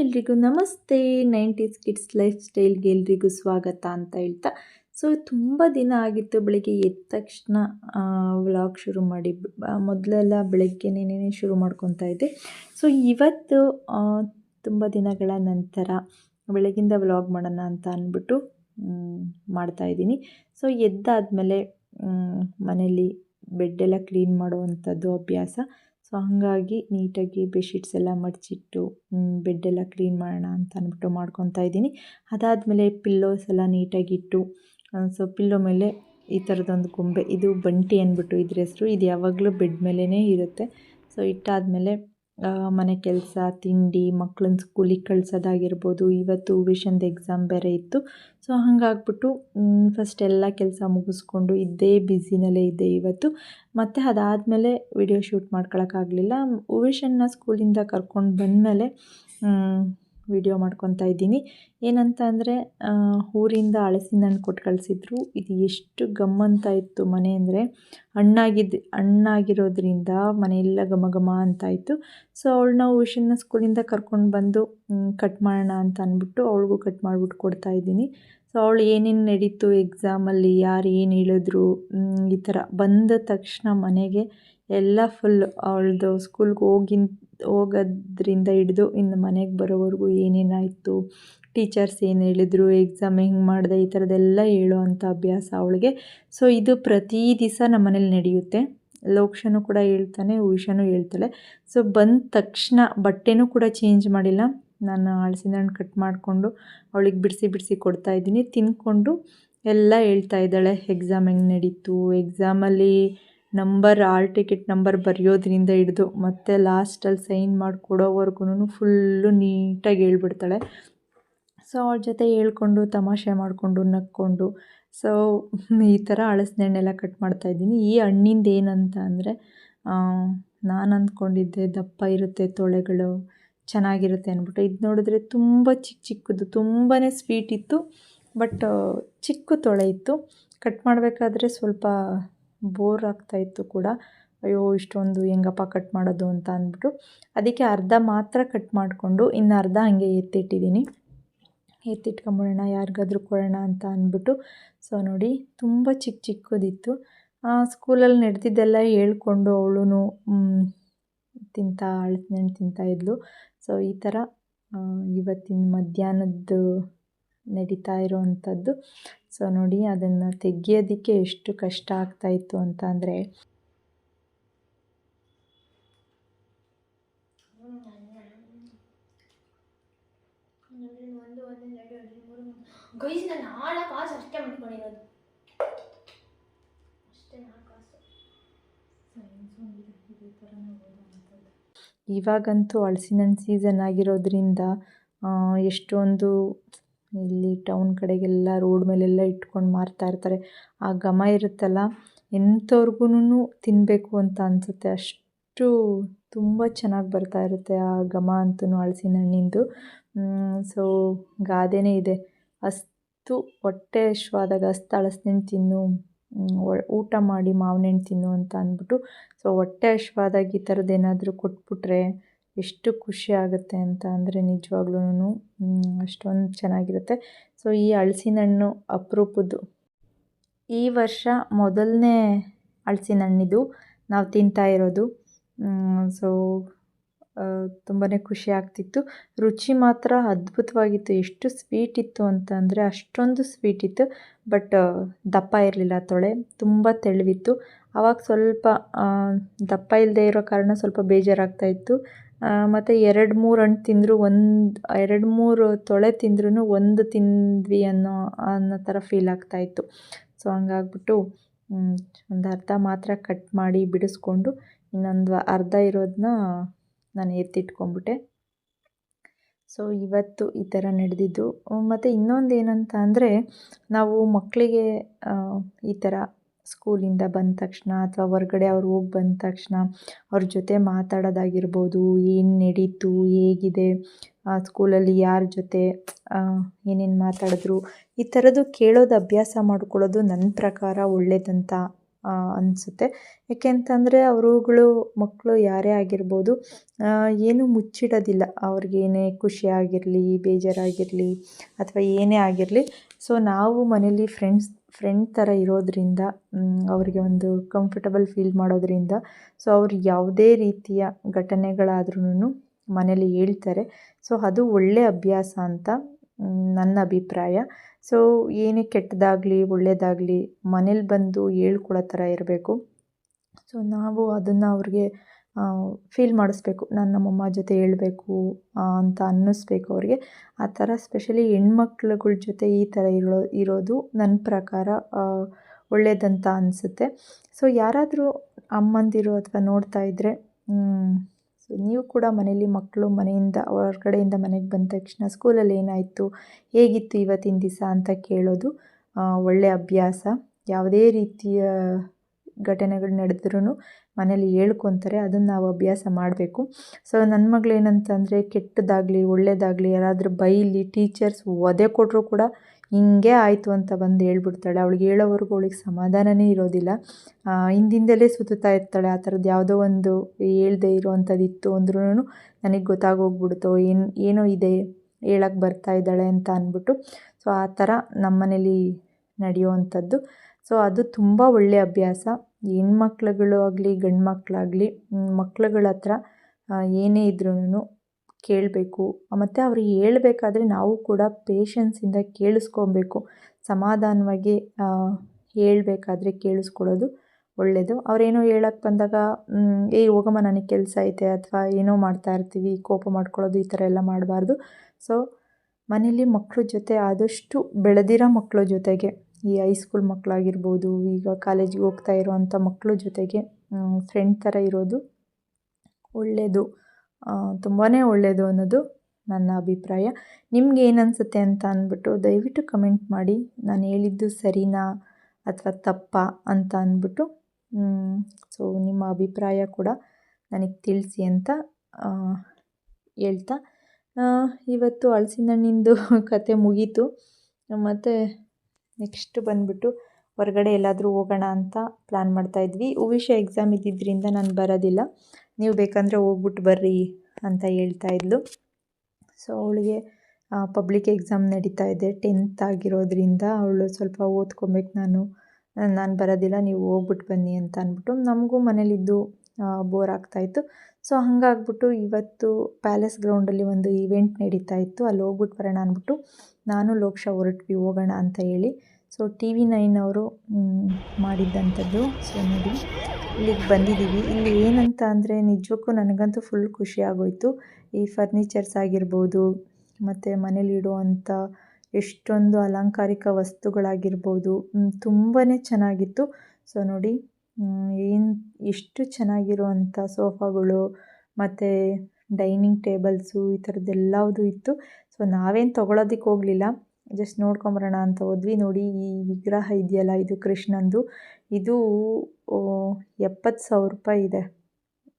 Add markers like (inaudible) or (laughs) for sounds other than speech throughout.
ಎಲ್ರಿಗೂ ನಮಸ್ತೆ nineties kids life ಸ್ಟೈಲ್ಗೆ ಎಲ್ರಿಗೂ ಸ್ವಾಗತ ಅಂತ ಹೇಳ್ತಾ. ಸೊ ತುಂಬ ದಿನ ಆಗಿತ್ತು ಬೆಳಗ್ಗೆ ಎದ್ದ ತಕ್ಷಣ ವ್ಲಾಗ್ ಶುರು ಮಾಡಿ ಮೊದಲೆಲ್ಲ ಬೆಳಗ್ಗೆನೇ ಶುರು ಮಾಡ್ಕೊತಾ ಇದ್ದೆ. ಸೊ ಇವತ್ತು ತುಂಬ ದಿನಗಳ ನಂತರ ಬೆಳಗಿಂದ ವ್ಲಾಗ್ ಮಾಡೋಣ ಅಂತ ಅಂದ್ಬಿಟ್ಟು ಮಾಡ್ತಾಯಿದ್ದೀನಿ ಸೊ ಎದ್ದಾದಮೇಲೆ ಮನೇಲಿ ಬೆಡ್ಡೆಲ್ಲ ಕ್ಲೀನ್ ಮಾಡುವಂಥದ್ದು ಅಭ್ಯಾಸ. ಸೊ ಹಾಗಾಗಿ ನೀಟಾಗಿ ಬೆಡ್ಶೀಟ್ಸ್ ಎಲ್ಲ ಮಡಚಿಟ್ಟು ಬೆಡ್ಡೆಲ್ಲ ಕ್ಲೀನ್ ಮಾಡೋಣ ಅಂತ ಅಂದ್ಬಿಟ್ಟು ಮಾಡ್ಕೊತಾ ಇದ್ದೀನಿ. ಅದಾದಮೇಲೆ ಪಿಲ್ಲೋಸ್ ಎಲ್ಲ ನೀಟಾಗಿಟ್ಟು ಸೊ ಪಿಲ್ಲೋ ಮೇಲೆ ಈ ಥರದೊಂದು ಗೊಂಬೆ, ಇದು ಬಂಟಿ ಅಂದ್ಬಿಟ್ಟು ಇದ್ರ ಹೆಸರು, ಇದು ಯಾವಾಗಲೂ ಬೆಡ್ ಮೇಲೇ ಇರುತ್ತೆ. ಸೊ ಇಟ್ಟಾದಮೇಲೆ ಮನೆ ಕೆಲಸ, ತಿಂಡಿ ಮಕ್ಕಳನ್ನ ಸ್ಕೂಲಿಗೆ ಕಳ್ಸೋದಾಗಿರ್ಬೋದು, ಇವತ್ತು ವಿಷನ್ದು ಎಕ್ಸಾಮ್ ಬೇರೆ ಇತ್ತು. ಸೊ ಹಾಗಾಗ್ಬಿಟ್ಟು ಫಸ್ಟ್ ಎಲ್ಲ ಕೆಲಸ ಮುಗಿಸ್ಕೊಂಡು ಇದ್ದೇ ಬ್ಯುಸಿನಲ್ಲೇ ಇದ್ದೆ ಇವತ್ತು. ಮತ್ತು ಅದಾದಮೇಲೆ ವಿಡಿಯೋ ಶೂಟ್ ಮಾಡ್ಕೊಳಕ್ಕಾಗಲಿಲ್ಲ. ವಿಷನ್ನ ಸ್ಕೂಲಿಂದ ಕರ್ಕೊಂಡು ಬಂದಮೇಲೆ ವಿಡಿಯೋ ಮಾಡ್ಕೊತಾ ಇದ್ದೀನಿ. ಏನಂತ ಅಂದರೆ ಊರಿಂದ ಅಳಸಿನ ಹಣ್ಣು ಕೊಟ್ಟು ಕಳಿಸಿದ್ರು. ಇದು ಎಷ್ಟು ಗಮ್ಮಂತ ಇತ್ತು ಮನೆ ಅಂದರೆ. ಹಣ್ಣಾಗಿದ್ದು ಹಣ್ಣಾಗಿರೋದ್ರಿಂದ ಮನೆಯೆಲ್ಲ ಘಮ ಘಮ ಅಂತ ಇತ್ತು. ಸೊ, ಅವಳನ್ನ ಉಷನ್ನ ಸ್ಕೂಲಿಂದ ಕರ್ಕೊಂಡು ಬಂದು ಕಟ್ ಮಾಡೋಣ ಅಂತ ಅಂದ್ಬಿಟ್ಟು ಅವಳಿಗೂ ಕಟ್ ಮಾಡಿಬಿಟ್ಟು ಕೊಡ್ತಾ ಇದ್ದೀನಿ. ಸೊ, ಅವಳು ಏನೇನು ನಡೀತು ಎಕ್ಸಾಮಲ್ಲಿ ಯಾರು ಏನು ಹೇಳಿದ್ರು ಈ ಥರ ಬಂದ ತಕ್ಷಣ ಮನೆಗೆ ಎಲ್ಲ ಫುಲ್ ಅವಳದು ಸ್ಕೂಲ್ಗೆ ಹೋಗಿನ್ ಹೋಗೋದ್ರಿಂದ ಹಿಡಿದು ಇನ್ನು ಮನೆಗೆ ಬರೋವರೆಗೂ ಏನೇನಾಯಿತು, ಟೀಚರ್ಸ್ ಏನು ಹೇಳಿದ್ರು ಎಕ್ಸಾಮ್ ಹೆಂಗೆ ಮಾಡಿದೆ, ಈ ಥರದ್ದೆಲ್ಲ ಹೇಳೋ ಅಂಥ ಅಭ್ಯಾಸ ಅವಳಿಗೆ. ಸೊ ಇದು ಪ್ರತಿ ದಿವಸ ನಮ್ಮ ಮನೇಲಿ ನಡೆಯುತ್ತೆ. ಲೋಕ್ಷನು ಕೂಡ ಹೇಳ್ತಾನೆ, ಉಷಾನು ಹೇಳ್ತಾಳೆ. ಸೊ ಬಂದ ತಕ್ಷಣ ಬಟ್ಟೆನೂ ಕೂಡ ಚೇಂಜ್ ಮಾಡಿಲ್ಲ. ನಾನು ಹಳಸಿನ ಕಟ್ ಮಾಡಿಕೊಂಡು ಅವಳಿಗೆ ಬಿಡಿಸಿ ಬಿಡಿಸಿ ಕೊಡ್ತಾಯಿದ್ದೀನಿ ತಿಂದ್ಕೊಂಡು ಎಲ್ಲ ಹೇಳ್ತಾ ಇದ್ದಾಳೆ ಎಕ್ಸಾಮ್ ಹೆಂಗೆ ನಡೀತು ಎಕ್ಸಾಮಲ್ಲಿ ನಂಬರ್, ಆಲ್ ಟಿಕೆಟ್ ನಂಬರ್ ಬರೆಯೋದ್ರಿಂದ ಹಿಡಿದು ಮತ್ತು ಲಾಸ್ಟಲ್ಲಿ ಸೈನ್ ಮಾಡಿ ಕೊಡೋವರೆಗೂ ಫುಲ್ಲು ನೀಟಾಗಿ ಹೇಳ್ಬಿಡ್ತಾಳೆ. ಸೊ ಅವಳ ಜೊತೆ ಹೇಳ್ಕೊಂಡು, ತಮಾಷೆ ಮಾಡಿಕೊಂಡು, ನಕ್ಕೊಂಡು ಸೊ ಈ ಥರ ಹಳಸ್ನೆಣ್ಣೆಲ್ಲ ಹಣ್ಣೆಲ್ಲ ಕಟ್ ಮಾಡ್ತಾಯಿದ್ದೀನಿ ಈ ಹಣ್ಣಿಂದ ಏನಂತ ಅಂದರೆ ನಾನು ಅಂದ್ಕೊಂಡಿದ್ದೆ, ದಪ್ಪ ಇರುತ್ತೆ ತೊಳೆಗಳು, ಚೆನ್ನಾಗಿರುತ್ತೆ ಅಂದ್ಬಿಟ್ಟು ಇದು ನೋಡಿದ್ರೆ ತುಂಬ ಚಿಕ್ಕ ಚಿಕ್ಕದು ತುಂಬಾ ಸ್ವೀಟ್ ಇತ್ತು ಬಟ್ ಚಿಕ್ಕ ತೊಳೆ ಇತ್ತು. ಕಟ್ ಮಾಡಬೇಕಾದ್ರೆ ಸ್ವಲ್ಪ ಬೋರ್ ಆಗ್ತಾಯಿತ್ತು ಕೂಡ. ಅಯ್ಯೋ, ಇಷ್ಟೊಂದು ಹೆಂಗಪ್ಪ ಕಟ್ ಮಾಡೋದು ಅಂತ ಅಂದ್ಬಿಟ್ಟು. ಅದಕ್ಕೆ ಅರ್ಧ ಮಾತ್ರ ಕಟ್ ಮಾಡಿಕೊಂಡು ಇನ್ನು ಅರ್ಧ ಹಾಗೆ ಎತ್ತಿಟ್ಟಿದ್ದೀನಿ. ಎತ್ತಿಟ್ಕೊಂಬಿಡೋಣ, ಯಾರಿಗಾದ್ರೂ ಕೊಡೋಣ ಅಂತ ಅಂದ್ಬಿಟ್ಟು. ಸೊ, ನೋಡಿ, ತುಂಬ ಚಿಕ್ಕ ಚಿಕ್ಕದಿತ್ತು. ಸ್ಕೂಲಲ್ಲಿ ನಡೆದಿದ್ದೆಲ್ಲ ಹೇಳ್ಕೊಂಡು ಅವಳು ತಿಂತಾ ಹಣ್ಣು ತಿಂತಾಯಿದ್ಲು ಸೊ, ಈ ಥರ ಇವತ್ತಿನ ಮಧ್ಯಾಹ್ನದ್ದು ನಡೀತಾ ಇರೋವಂಥದ್ದು. ಸೊ ನೋಡಿ ಅದನ್ನು ತೆಗೆಯೋದಕ್ಕೆ ಎಷ್ಟು ಕಷ್ಟ ಆಗ್ತಾಯಿತ್ತು ಅಂತ ಅಂದರೆ ಗೈಸ್ ನಾನು ನಾಲ್ಕು ಕಾಸು ಅಷ್ಟೇ ಮಾಡ್ಕೊಂಡಿರೋದು. ಅಷ್ಟೇ ನಾಲ್ಕು ಕಾಸು. ಇವಾಗಂತೂ ಹಳಸಿನ ಹಣ್ಣು ಸೀಸನ್ ಆಗಿರೋದ್ರಿಂದ ಎಷ್ಟೊಂದು ಇಲ್ಲಿ ಟೌನ್ ಕಡೆಗೆಲ್ಲ ರೋಡ್ ಮೇಲೆಲ್ಲ ಇಟ್ಕೊಂಡು ಮಾರ್ತಾ ಇರ್ತಾರೆ. ಆ ಘಮ ಇರುತ್ತಲ್ಲ ಎಂಥವ್ರಿಗೂ ತಿನ್ನಬೇಕು ಅಂತ ಅನಿಸುತ್ತೆ. ಅಷ್ಟು ತುಂಬ ಚೆನ್ನಾಗಿ ಬರ್ತಾ ಇರುತ್ತೆ ಆ ಘಮ ಅಂತೂ ಹಲಸಿನ ಹಣ್ಣಿಂದು ಸೊ ಗಾದೆನೇ ಇದೆ. ಅಸ್ತು ಹೊಟ್ಟೆ ಹಶ್ವಾದಾಗ ಅಸ್ತು ಹಲಸಿನ ತಿನ್ನು ಊಟ ಮಾಡಿ ಮಾವಿನ ಹಣ್ಣು ತಿನ್ನು ಅಂತ ಅಂದ್ಬಿಟ್ಟು ಸೊ ಹೊಟ್ಟೆ ಹಶ್ವಾದಾಗ ಈ ಥರದ್ದು ಏನಾದರೂ ಕೊಟ್ಬಿಟ್ರೆ ಎಷ್ಟು ಖುಷಿ ಆಗುತ್ತೆ ಅಂತ ಅಂದರೆ ನಿಜವಾಗ್ಲೂ ಅಷ್ಟೊಂದು ಚೆನ್ನಾಗಿರುತ್ತೆ. ಸೊ ಈ ಹಲ್ಸಿನ ಹಣ್ಣು ಅಪರೂಪದ್ದು. ಈ ವರ್ಷ ಮೊದಲನೇ ಹಲ್ಸಿನ ಹಣ್ಣಿದು ನಾವು ತಿಂತಾ ಇರೋದು. ಸೊ ತುಂಬಾ ಖುಷಿ ಆಗ್ತಿತ್ತು. ರುಚಿ ಮಾತ್ರ ಅದ್ಭುತವಾಗಿತ್ತು. ಎಷ್ಟು ಸ್ವೀಟ್ ಇತ್ತು ಅಂತ ಅಂದರೆ ಅಷ್ಟೊಂದು ಸ್ವೀಟ್ ಇತ್ತು. ಬಟ್ ದಪ್ಪ ಇರಲಿಲ್ಲ ತೊಳೆ. ತುಂಬ ತೆಳುವಿತ್ತು ಆವಾಗ ಸ್ವಲ್ಪ ದಪ್ಪ ಇಲ್ಲದೆ ಇರೋ ಕಾರಣ ಸ್ವಲ್ಪ ಬೇಜಾರಾಗ್ತಾಯಿತ್ತು ಮತ್ತು ಎರಡು ಮೂರು ಹಣ್ಣು ತಿಂದರೂ ಒಂದು, ಎರಡು ಮೂರು ತೊಳೆ ತಿಂದ್ರೂ ಒಂದು ತಿಂದ್ವಿ ಅನ್ನೋ ಅನ್ನೋ ಥರ ಫೀಲ್ ಆಗ್ತಾಯಿತ್ತು ಸೊ ಹಂಗಾಗ್ಬಿಟ್ಟು ಒಂದು ಅರ್ಧ ಮಾತ್ರ ಕಟ್ ಮಾಡಿ ಬಿಡಿಸ್ಕೊಂಡು, ಇನ್ನೊಂದು ಅರ್ಧ ಇರೋದನ್ನ ನಾನು ಎತ್ತಿಟ್ಕೊಂಡ್ಬಿಟ್ಟೆ. ಸೊ ಇವತ್ತು ಈ ಥರ ನಡೆದಿದ್ದು. ಮತ್ತು ಇನ್ನೊಂದು ಏನಂತ ಅಂದರೆ, ನಾವು ಮಕ್ಕಳಿಗೆ ಈ ಥರ ಸ್ಕೂಲಿಂದ ಬಂದ ತಕ್ಷಣ ಅಥವಾ ಹೊರ್ಗಡೆ ಅವ್ರು ಹೋಗಿ ಬಂದ ತಕ್ಷಣ ಅವ್ರ ಜೊತೆ ಮಾತಾಡೋದಾಗಿರ್ಬೋದು, ಏನು ನಡೀತು, ಹೇಗಿದೆ ಸ್ಕೂಲಲ್ಲಿ ಯಾರ ಜೊತೆ ಏನೇನು ಮಾತಾಡಿದ್ರು, ಈ ಥರದ್ದು ಕೇಳೋದು ಅಭ್ಯಾಸ ಮಾಡ್ಕೊಳ್ಳೋದು ನನ್ನ ಪ್ರಕಾರ ಒಳ್ಳೇದಂತ ಅನಿಸುತ್ತೆ. ಯಾಕೆಂತಂದರೆ ಅವರುಗಳು ಮಕ್ಕಳು ಯಾರೇ ಆಗಿರ್ಬೋದು ಏನು ಮುಚ್ಚಿಡೋದಿಲ್ಲ. ಅವ್ರಿಗೇನೇ ಖುಷಿಯಾಗಿರಲಿ ಬೇಜಾರಾಗಿರಲಿ, ಅಥವಾ ಏನೇ ಆಗಿರಲಿ ಸೊ ನಾವು ಮನೇಲಿ ಫ್ರೆಂಡ್ಸ್ ಫ್ರೆಂಡ್ ಥರ ಇರೋದರಿಂದ ಅವರಿಗೆ ಒಂದು ಕಂಫರ್ಟಬಲ್ ಫೀಲ್ ಮಾಡೋದರಿಂದ ಸೊ ಅವ್ರು ಯಾವುದೇ ರೀತಿಯ ಘಟನೆಗಳಾದ್ರೂ ಮನೇಲಿ ಹೇಳ್ತಾರೆ. ಸೊ ಅದು ಒಳ್ಳೆಯ ಅಭ್ಯಾಸ ಅಂತ ನನ್ನ ಅಭಿಪ್ರಾಯ. ಸೊ ಏನೇ ಕೆಟ್ಟದಾಗಲಿ ಒಳ್ಳೆಯದಾಗಲಿ ಮನೇಲಿ ಬಂದು ಹೇಳ್ಕೊಳ್ಳೋ ಥರ ಇರಬೇಕು. ಸೊ ನಾವು ಅದನ್ನು ಅವ್ರಿಗೆ ಫೀಲ್ ಮಾಡಿಸ್ಬೇಕು ನಾನು ನಮ್ಮಮ್ಮ ಜೊತೆ ಹೇಳ್ಬೇಕು ಅಂತ ಅನ್ನಿಸ್ಬೇಕು ಅವ್ರಿಗೆ. ಆ ಥರ ಸ್ಪೆಷಲಿ ಹೆಣ್ಮಕ್ಳುಗಳ ಜೊತೆ ಈ ಥರ ಇರೋ, ಇರೋದು ನನ್ನ ಪ್ರಕಾರ ಒಳ್ಳೆಯದಂತ ಅನಿಸುತ್ತೆ. ಸೊ ಯಾರಾದರೂ ಅಮ್ಮಂದಿರು ಅಥವಾ ನೋಡ್ತಾ ಇದ್ದರೆ ಸೊ ನೀವು ಕೂಡ ಮನೇಲಿ ಮಕ್ಕಳು ಮನೆಯಿಂದ ಹೊರಗಡೆಯಿಂದ ಮನೆಗೆ ಬಂದ ತಕ್ಷಣ ಸ್ಕೂಲಲ್ಲಿ ಏನಾಯಿತು, ಹೇಗಿತ್ತು ಇವತ್ತಿನ ದಿವಸ ಅಂತ ಕೇಳೋದು ಒಳ್ಳೆಯ ಅಭ್ಯಾಸ. ಯಾವುದೇ ರೀತಿಯ ಘಟನೆಗಳು ನಡೆದ್ರೂ ಮನೇಲಿ ಹೇಳ್ಕೊತಾರೆ, ಅದನ್ನು ನಾವು ಅಭ್ಯಾಸ ಮಾಡಬೇಕು. ಸೊ ನನ್ನ ಮಗಳೇನಂತಂದರೆ ಕೆಟ್ಟದಾಗಲಿ ಒಳ್ಳೆಯದಾಗಲಿ ಯಾರಾದರೂ ಬೈಲಿ, ಟೀಚರ್ಸ್ ಒದೆ ಕೊಟ್ಟರು ಕೂಡ ಹಿಂಗೆ ಆಯಿತು ಅಂತ ಬಂದು ಹೇಳ್ಬಿಡ್ತಾಳೆ. ಅವಳಿಗೆ ಹೇಳೋವರೆಗೂ ಅವಳಿಗೆ ಸಮಾಧಾನವೇ ಇರೋದಿಲ್ಲ. ಹಿಂದಿಂದಲೇ ಸುತ್ತುತ್ತಾ ಇರ್ತಾಳೆ. ಆ ಥರದ್ದು ಯಾವುದೋ ಒಂದು ಹೇಳದೆ ಇರೋವಂಥದ್ದು ಇತ್ತು ಅಂದ್ರೂ ನನಗೆ ಗೊತ್ತಾಗೋಗ್ಬಿಡ್ತೋ. ಏನು, ಏನೋ ಇದೆ ಹೇಳಕ್ಕೆ ಬರ್ತಾ ಇದ್ದಾಳೆ ಅಂತ ಅಂದ್ಬಿಟ್ಟು. ಸೊ ಆ ಥರ ನಮ್ಮನೇಲಿ ನಡೆಯುವಂಥದ್ದು. ಸೊ ಅದು ತುಂಬ ಒಳ್ಳೆಯ ಅಭ್ಯಾಸ. ಹೆಣ್ಮಕ್ಳುಗಳು ಆಗಲಿ ಗಂಡು ಮಕ್ಕಳಾಗಲಿ ಮಕ್ಳುಗಳ ಹತ್ರ ಏನೇ ಇದ್ರೂ ಕೇಳಬೇಕು. ಮತ್ತು ಅವ್ರಿಗೆ ಹೇಳ್ಬೇಕಾದ್ರೆ ನಾವು ಕೂಡ ಪೇಶನ್ಸಿಂದ ಕೇಳಿಸ್ಕೊಬೇಕು. ಸಮಾಧಾನವಾಗಿ ಹೇಳಬೇಕಾದ್ರೆ ಕೇಳಿಸ್ಕೊಳ್ಳೋದು ಒಳ್ಳೆಯದು ಅವರೇನೋ ಹೇಳಕ್ಕೆ ಬಂದಾಗ ಏ ಹೋಗಮ್ಮ, ನನಗೆ ಕೆಲಸ ಐತೆ ಅಥವಾ ಏನೋ ಮಾಡ್ತಾ ಇರ್ತೀವಿ, ಕೋಪ ಮಾಡ್ಕೊಳ್ಳೋದು ಈ ಥರ ಎಲ್ಲ ಮಾಡಬಾರ್ದು. ಸೊ ಮನೇಲಿ ಮಕ್ಕಳ ಜೊತೆ ಆದಷ್ಟು ಬೆಳೆದಿರೋ ಮಕ್ಕಳ ಜೊತೆಗೆ ಈ ಹೈಸ್ಕೂಲ್ ಮಕ್ಕಳಾಗಿರ್ಬೋದು ಈಗ ಕಾಲೇಜಿಗೆ ಹೋಗ್ತಾ ಇರೋವಂಥ ಮಕ್ಕಳ ಜೊತೆಗೆ ಫ್ರೆಂಡ್ ಥರ ಇರೋದು ಒಳ್ಳೆಯದು ತುಂಬಾ ಒಳ್ಳೆಯದು ಅನ್ನೋದು ನನ್ನ ಅಭಿಪ್ರಾಯ. ನಿಮ್ಗೆ ಏನು ಅನಿಸುತ್ತೆ ಅಂತ ಅಂದ್ಬಿಟ್ಟು ದಯವಿಟ್ಟು ಕಮೆಂಟ್ ಮಾಡಿ. ನಾನು ಹೇಳಿದ್ದು ಸರಿನಾ ಅಥವಾ ತಪ್ಪಾ ಅಂತ ಅಂದ್ಬಿಟ್ಟು ಸೊ ನಿಮ್ಮ ಅಭಿಪ್ರಾಯ ಕೂಡ ನನಗೆ ತಿಳಿಸಿ ಅಂತ ಹೇಳ್ತಾ. ಇವತ್ತು ಹಳಸಿನಣ್ಣಿಂದು (laughs) ಕತೆ ಮುಗೀತು. ಮತ್ತು ನೆಕ್ಸ್ಟ್ ಬಂದುಬಿಟ್ಟು ಹೊರಗಡೆ ಎಲ್ಲಾದರೂ ಹೋಗೋಣ ಅಂತ ಪ್ಲ್ಯಾನ್ ಮಾಡ್ತಾಯಿದ್ವಿ ಉವಿಷ ಎಕ್ಸಾಮ್ ಇದ್ದಿದ್ದರಿಂದ ನಾನು ಬರೋದಿಲ್ಲ. ನೀವು ಬೇಕಂದರೆ ಹೋಗ್ಬಿಟ್ಟು ಬರ್ರಿ ಅಂತ ಹೇಳ್ತಾ ಇದ್ಲು. ಸೊ ಅವಳಿಗೆ ಪಬ್ಲಿಕ್ ಎಕ್ಸಾಮ್ ನಡೀತಾ ಇದೆ. ಟೆಂತ್ ಆಗಿರೋದ್ರಿಂದ ಅವಳು ಸ್ವಲ್ಪ ಓದ್ಕೊಬೇಕು ನಾನು. ನಾನು ಬರೋದಿಲ್ಲ, ನೀವು ಹೋಗ್ಬಿಟ್ಟು ಬನ್ನಿ ಅಂತ ಅಂದ್ಬಿಟ್ಟು ನಮಗೂ ಮನೇಲಿದ್ದು ಬೋರ್ ಆಗ್ತಾಯಿತ್ತು ಸೊ ಹಾಗಾಗ್ಬಿಟ್ಟು ಇವತ್ತು ಪ್ಯಾಲೇಸ್ ಗ್ರೌಂಡಲ್ಲಿ ಒಂದು ಈವೆಂಟ್ ನಡೀತಾ ಇತ್ತು. ಅಲ್ಲಿ ಹೋಗ್ಬಿಟ್ಟು ಬರೋಣ ಅಂದ್ಬಿಟ್ಟು ನಾನು ಲೋಕ್ಷ ಹೊರಟ್ವಿ, ಹೋಗೋಣ ಅಂತ ಹೇಳಿ. ಸೊ ಟಿ ವಿ ನೈನ್ ಅವರು ಮಾಡಿದ್ದಂಥದ್ದು. ಸೊ ನೋಡಿ, ಇಲ್ಲಿಗೆ ಬಂದಿದ್ದೀವಿ. ಇಲ್ಲಿ ಏನಂತ ಅಂದರೆ ನಿಜಕ್ಕೂ ನನಗಂತೂ ಫುಲ್ ಖುಷಿ ಆಗೋಯಿತು. ಈ ಫರ್ನಿಚರ್ಸ್ ಆಗಿರ್ಬೋದು, ಮತ್ತು ಮನೇಲಿ ಇಡುವಂಥ ಎಷ್ಟೊಂದು ಅಲಂಕಾರಿಕ ವಸ್ತುಗಳಾಗಿರ್ಬೋದು ತುಂಬಾ ಚೆನ್ನಾಗಿತ್ತು. ಸೊ ನೋಡಿ ಏನು, ಎಷ್ಟು ಚೆನ್ನಾಗಿರುವಂಥ ಸೋಫಾಗಳು, ಮತ್ತು ಡೈನಿಂಗ್ ಟೇಬಲ್ಸು ಈ ಥರದ್ದೆಲ್ಲವುದು ಇತ್ತು. ಸೊ ನಾವೇನು ತೊಗೊಳೋದಕ್ಕೆ ಹೋಗಲಿಲ್ಲ. ಜಸ್ಟ್ ನೋಡ್ಕೊಂಬರೋಣ ಅಂತ ಹೋದ್ವಿ. ನೋಡಿ, ಈ ವಿಗ್ರಹ ಇದೆಯಲ್ಲ, ಇದು ಕೃಷ್ಣಂದು. ಇದು ಎಪ್ಪತ್ತು ಸಾವಿರ ರೂಪಾಯಿ ಇದೆ.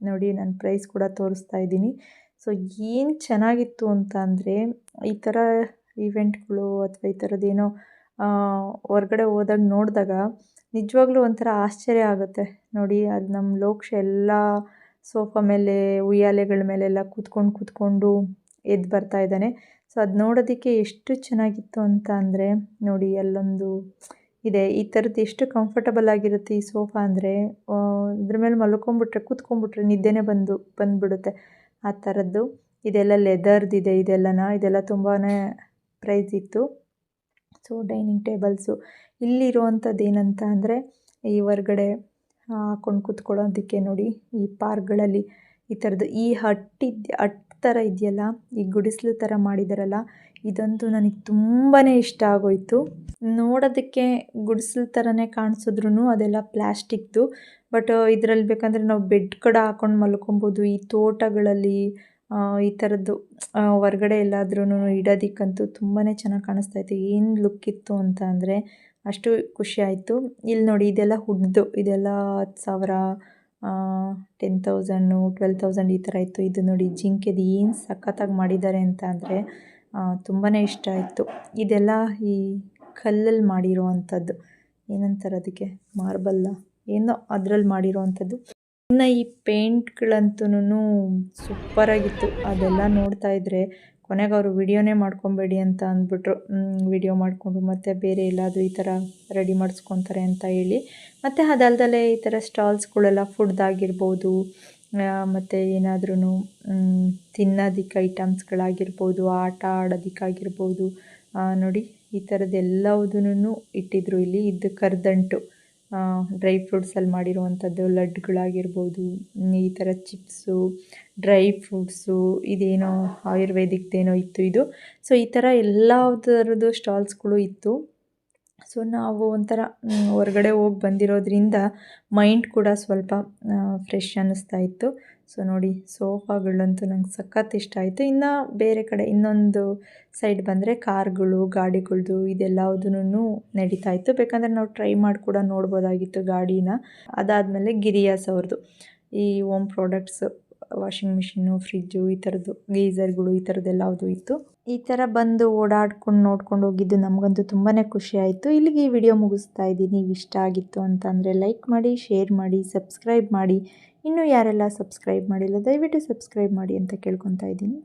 ನೋಡಿ, ನಾನು ಪ್ರೈಸ್ ಕೂಡ ತೋರಿಸ್ತಾ ಇದ್ದೀನಿ. ಸೊ, ಏನು ಚೆನ್ನಾಗಿತ್ತು ಅಂತ ಅಂದರೆ, ಈ ಥರ ಈವೆಂಟ್ಗಳು ಅಥವಾ ಈ ಥರದ್ದೇನೋ ಹೊರ್ಗಡೆ ಹೋದಾಗ ನೋಡಿದಾಗ ನಿಜವಾಗ್ಲೂ ಒಂಥರ ಆಶ್ಚರ್ಯ ಆಗುತ್ತೆ. ನೋಡಿ, ಅದು ನಮ್ಮ ಲೋಕ್ಷ ಎಲ್ಲ ಸೋಫಾ ಮೇಲೆ, ಉಯ್ಯಾಲೆಗಳ ಮೇಲೆಲ್ಲ ಕೂತ್ಕೊಂಡು ಕೂತ್ಕೊಂಡು ಎದ್ದು ಬರ್ತಾ ಇದ್ದಾನೆ. ಸೊ ಅದು ನೋಡೋದಕ್ಕೆ ಎಷ್ಟು ಚೆನ್ನಾಗಿತ್ತು ಅಂತ ಅಂದರೆ, ನೋಡಿ ಅಲ್ಲೊಂದು ಇದೆ. ಈ ಥರದ್ದು ಎಷ್ಟು ಕಂಫರ್ಟಬಲ್ ಆಗಿರುತ್ತೆ ಈ ಸೋಫಾ ಅಂದರೆ ಇದ್ರ ಮೇಲೆ ಮಲ್ಕೊಂಬಿಟ್ರೆ ಕೂತ್ಕೊಂಡ್ಬಿಟ್ರೆ ನಿದ್ದೆನೇ ಬಂದು, ಬಂದುಬಿಡುತ್ತೆ. ಆ ಥರದ್ದು ಇದೆಲ್ಲ ಲೆದರ್ದಿದೆ ಇದೆಲ್ಲನ? ಇದೆಲ್ಲ ತುಂಬಾ ಪ್ರೈಸ್ ಇತ್ತು. ಸೊ ಡೈನಿಂಗ್ ಟೇಬಲ್ಸು ಇಲ್ಲಿರುವಂಥದ್ದು ಏನಂತ ಅಂದರೆ, ಈ ಹೊರ್ಗಡೆ ಹಾಕೊಂಡು ಕೂತ್ಕೊಳ್ಳೋದಕ್ಕೆ ನೋಡಿ, ಈ ಪಾರ್ಕ್ಗಳಲ್ಲಿ ಈ ಥರದ್ದು ಈ ಹಟ್ ಹಟ್ಟು ಹಟ್ ಥರ ಇದೆಯಲ್ಲ, ಈ ಗುಡಿಸಲು ಥರ ಮಾಡಿದಾರಲ್ಲ, ಇದಂತೂ ನನಗೆ ತುಂಬಾ ಇಷ್ಟ ಆಗೋಯಿತು. ನೋಡೋದಕ್ಕೆ ಗುಡಿಸಲು ಥರನೇ ಕಾಣಿಸಿದ್ರು ಅದೆಲ್ಲ ಪ್ಲ್ಯಾಸ್ಟಿಕ್ದು ಬಟ್ ಇದರಲ್ಲಿ ಬೇಕಂದರೆ ನಾವು ಬೆಡ್ ಕಡ ಹಾಕೊಂಡು ಮಲ್ಕೊಬೋದು, ಈ ತೋಟಗಳಲ್ಲಿ ಈ ಥರದ್ದು ಹೊರ್ಗಡೆ ಎಲ್ಲಾದ್ರೂ ಇಡೋದಿಕ್ಕಂತೂ ತುಂಬಾ ಚೆನ್ನಾಗಿ ಕಾಣಿಸ್ತೈತೆ ಏನು ಲುಕ್ ಇತ್ತು ಅಂತ ಅಂದರೆ ಅಷ್ಟು ಖುಷಿ ಆಯಿತು. ಇಲ್ಲಿ ನೋಡಿ ಇದೆಲ್ಲ ಹುಡ್ದು, ಇದೆಲ್ಲ ಹತ್ತು ಸಾವಿರ ಟೆನ್ ತೌಸಂಡು ಟ್ವೆಲ್ ತೌಸಂಡ್ ಈ ಥರ ಇತ್ತು. ಇದು ನೋಡಿ ಜಿಂಕೆದು ಏನು ಸಖತ್ತಾಗಿ ಮಾಡಿದ್ದಾರೆ ಅಂತ ಅಂದರೆ ತುಂಬಾ ಇಷ್ಟ ಆಯಿತು. ಇದೆಲ್ಲ ಈ ಕಲ್ಲಲ್ಲಿ ಮಾಡಿರುವಂಥದ್ದು. ಏನಂತಾರೆ ಅದಕ್ಕೆ? ಮಾರ್ಬಲ್ಲ. ಏನೋ ಅದರಲ್ಲಿ ಮಾಡಿರೋವಂಥದ್ದು. ಇನ್ನು ಈ ಪೇಂಟ್ಗಳಂತೂ ಸೂಪರಾಗಿತ್ತು ಅದೆಲ್ಲ ನೋಡ್ತಾ ಇದ್ದರೆ ಕೊನೆಗೆ ಅವರು ವಿಡಿಯೋನೇ ಮಾಡ್ಕೊಬೇಡಿ ಅಂತ ಅಂದ್ಬಿಟ್ರು. ವಿಡಿಯೋ ಮಾಡಿಕೊಂಡು ಮತ್ತು ಬೇರೆ ಎಲ್ಲಾದರೂ ಈ ಥರ ರೆಡಿ ಮಾಡಿಸ್ಕೊತಾರೆ ಅಂತ ಹೇಳಿ. ಮತ್ತು ಅದಲ್ದಲೇ ಈ ಥರ ಸ್ಟಾಲ್ಸ್ಗಳೆಲ್ಲ ಫುಡ್ದಾಗಿರ್ಬೋದು ಮತ್ತು ಏನಾದ್ರೂ ತಿನ್ನೋದಿಕ್ಕೆ ಐಟಮ್ಸ್ಗಳಾಗಿರ್ಬೋದು, ಆಟ ಆಡೋದಿಕ್ಕಾಗಿರ್ಬೋದು ನೋಡಿ ಈ ಥರದ್ದೆಲ್ಲವುದೂ ಇಟ್ಟಿದ್ರು ಇಲ್ಲಿ. ಇದು ಕರದಂಟು. ಡ್ರೈ ಫ್ರೂಟ್ಸಲ್ಲಿ ಮಾಡಿರುವಂಥದ್ದು ಲಡ್ಡುಗಳಾಗಿರ್ಬೋದು, ಈ ಥರ ಚಿಪ್ಸು ಡ್ರೈ ಫ್ರೂಟ್ಸು ಇದೇನೋ ಆಯುರ್ವೇದಿಕ್ದೇನೋ ಇತ್ತು ಇದು. ಸೊ ಈ ಥರ ಎಲ್ಲ ಥರದ್ದು ಸ್ಟಾಲ್ಸ್ಗಳು ಇತ್ತು. ಸೊ ನಾವು ಒಂಥರ ಹೊರ್ಗಡೆ ಹೋಗಿ ಬಂದಿರೋದ್ರಿಂದ ಮೈಂಡ್ ಕೂಡ ಸ್ವಲ್ಪ ಫ್ರೆಶ್ ಅನ್ನಿಸ್ತಾ ಇತ್ತು. ಸೊ ನೋಡಿ, ಸೋಫಾಗಳಂತೂ ನಂಗೆ ಸಖತ್ ಇಷ್ಟ ಆಯಿತು. ಇನ್ನು ಬೇರೆ ಕಡೆ ಇನ್ನೊಂದು ಸೈಡ್ ಬಂದರೆ ಕಾರ್ಗಳು, ಗಾಡಿಗಳದು ಇದೆಲ್ಲದೂ ನಡೀತಾ ಇತ್ತು. ಬೇಕಂದರೆ ನಾವು ಟ್ರೈ ಮಾಡಿ ಕೂಡ ನೋಡ್ಬೋದಾಗಿತ್ತು ಗಾಡಿನ. ಅದಾದಮೇಲೆ ಗಿರಿಯಾಸ್ ಅವ್ರದ್ದು ಈ home products washing machine fridge ಈ ಥರದ್ದು ಗೀಝರ್ಗಳು ಈ ಥರದ್ದೆಲ್ಲವುದು ಇತ್ತು. ಈ ಥರ ಬಂದು ಓಡಾಡ್ಕೊಂಡು ನೋಡ್ಕೊಂಡು ಹೋಗಿದ್ದು ನಮಗಂತೂ ತುಂಬಾ ಖುಷಿ ಆಯಿತು. ಇಲ್ಲಿಗೆ ಈ ವಿಡಿಯೋ ಮುಗಿಸ್ತಾ ಇದ್ದೀನಿ. ನೀವು ಇಷ್ಟ ಆಗಿತ್ತು ಅಂತಂದರೆ ಲೈಕ್ ಮಾಡಿ, ಶೇರ್ ಮಾಡಿ, ಸಬ್ಸ್ಕ್ರೈಬ್ ಮಾಡಿ. ಇನ್ನೂ ಯಾರೆಲ್ಲ ಸಬ್ಸ್ಕ್ರೈಬ್ ಮಾಡಿಲ್ಲ, ದಯವಿಟ್ಟು ಸಬ್ಸ್ಕ್ರೈಬ್ ಮಾಡಿ ಅಂತ ಕೇಳ್ಕೊತಾ ಇದ್ದೀನಿ.